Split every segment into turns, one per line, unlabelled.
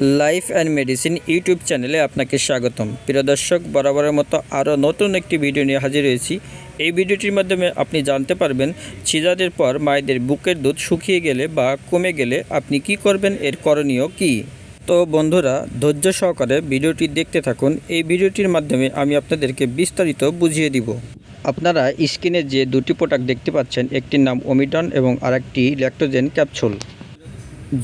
Life and medicine YouTube চ্যানেলে আপনাকে স্বাগতম। প্রিয় দর্শক, বরাবরের মতো আরও নতুন একটি ভিডিও নিয়ে হাজির হয়েছি। এই ভিডিওটির মাধ্যমে আপনি জানতে পারবেন সিজারের পর মায়েদের বুকের দুধ শুকিয়ে গেলে বা কমে গেলে আপনি কি করবেন, এর করণীয় কি? তো বন্ধুরা, ধৈর্য সহকারে ভিডিওটি দেখতে থাকুন। এই ভিডিওটির মাধ্যমে আমি আপনাদেরকে বিস্তারিত বুঝিয়ে দিব। আপনারা স্ক্রিনে যে দুটি প্রোডাক্ট দেখতে পাচ্ছেন, একটির নাম ওমিডন এবং আরেকটি ল্যাক্টোজেন ক্যাপসুল।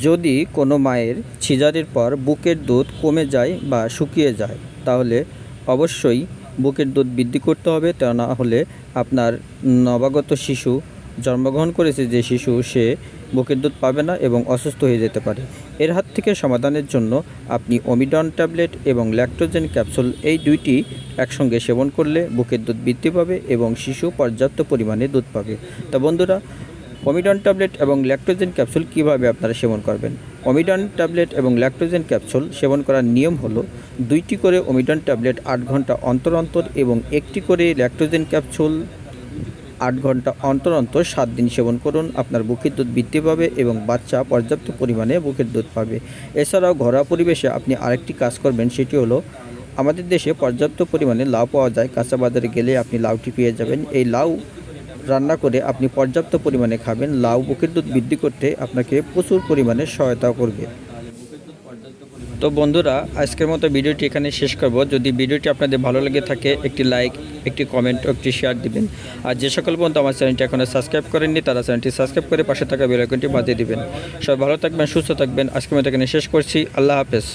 যদি কোনো মায়ের সিজারের পর বুকের দুধ কমে যায় বা শুকিয়ে যায়, তাহলে অবশ্যই বুকের দুধ বৃদ্ধি করতে হবে। তা না হলে আপনার নবাগত শিশু জন্মগ্রহণ করেছে যে শিশু, সে বুকের দুধ পাবে না এবং অসুস্থ হয়ে যেতে পারে। এর হাত থেকে সমাধানের জন্য আপনি ওমিডন ট্যাবলেট এবং ল্যাক্টোজেন ক্যাপসুল এই দুইটি একসঙ্গে সেবন করলে বুকের দুধ বৃদ্ধি পাবে এবং শিশু পর্যাপ্ত পরিমাণে দুধ পাবে। তা বন্ধুরা ওমিডন ট্যাবলেট এবং ল্যাক্টোজেন ক্যাপসুল কীভাবে আপনারা সেবন করবেন? ওমিডন ট্যাবলেট এবং ল্যাক্টোজেন ক্যাপসুল সেবন করার নিয়ম হলো দুইটি করে অমিডন ট্যাবলেট আট ঘণ্টা অন্তর অন্তর এবং একটি করে ল্যাক্টোজেন ক্যাপসুল আট ঘণ্টা অন্তর অন্তর সাত দিন সেবন করুন। আপনার বুকের দুধ বৃদ্ধি পাবে এবং বাচ্চা পর্যাপ্ত পরিমাণে বুকের দুধ পাবে। এছাড়াও ঘরোয়া পরিবেশে আপনি আরেকটি কাজ করবেন, সেটি হলো আমাদের দেশে পর্যাপ্ত পরিমাণে লাউ পাওয়া যায়। কাঁচা বাজারে গেলে আপনি লাউটি পেয়ে যাবেন। এই লাউ রান্না করে আপনি পর্যাপ্ত পরিমাণে খাবেন, লাউ বুকের দুধ বৃদ্ধি করতে আপনাকে প্রচুর পরিমাণে সহায়তা করবে। তো বন্ধুরা, আজকের মতো ভিডিওটি এখানে শেষ করব। যদি ভিডিওটি আপনাদের ভালো লেগে থাকে, একটি লাইক, একটি কমেন্ট, একটি শেয়ার দিবেন। আর যে সকল বন্ধু আমার চ্যানেলটি এখনও সাবস্ক্রাইব করেননি, তারা চ্যানেলটি সাবস্ক্রাইব করে পাশে থাকা বেল আইকনটি বাজিয়ে দিবেন। সবাই ভালো থাকবেন, সুস্থ থাকবেন। আজকের মতো এখানে শেষ করছি। আল্লাহ হাফেজ।